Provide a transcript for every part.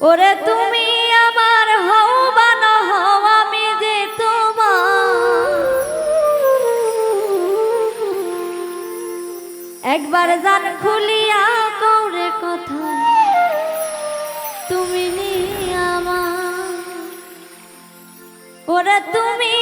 ওরে তুমি আমার হও বা না হও আমি যে তোমার। একবার জান খুলিয়া কৌরে কথা, তুমি আমার। ওরে তুমি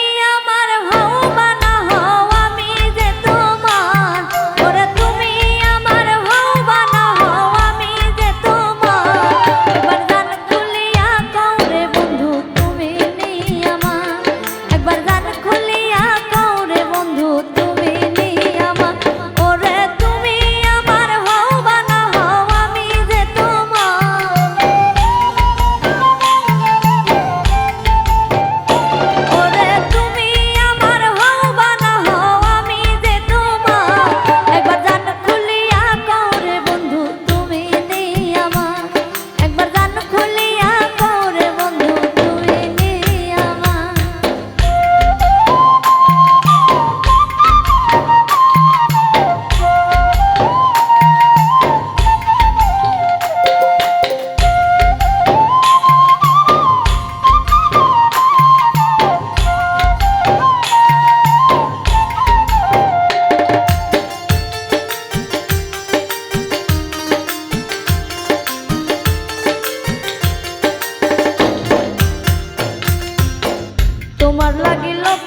Umar lagi lop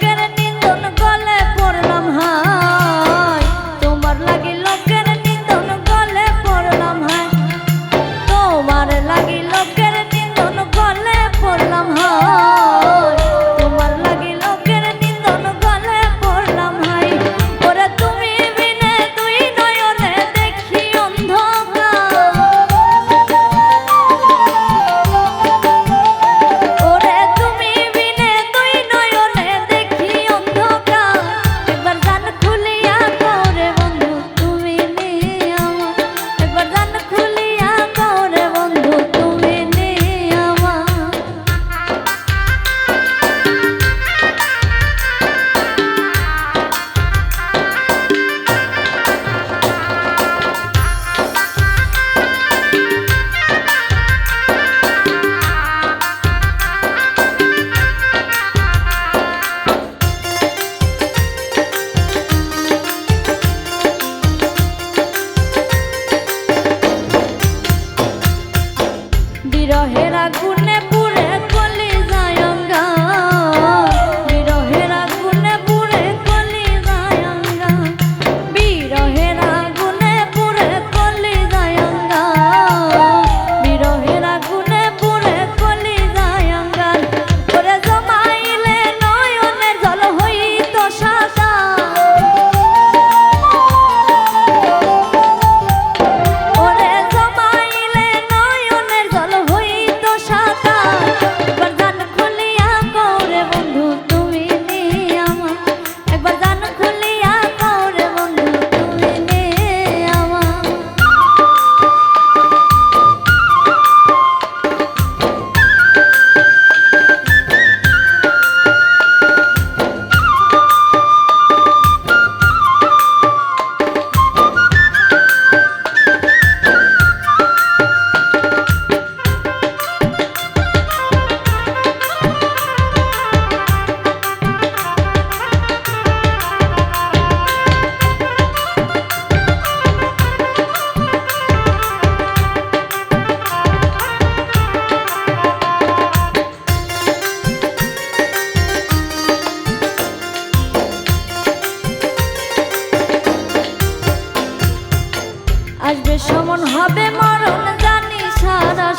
আসবে সমন হবে মরণ জানি সারা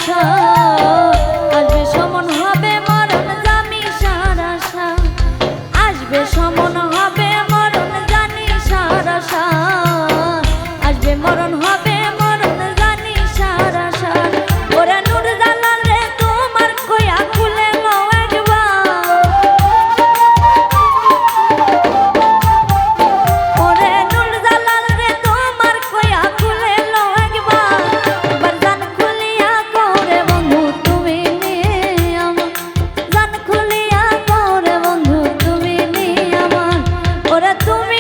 আসবে সমন হবে মরণ জানি সারা। আসবে সমন ওরা তুমি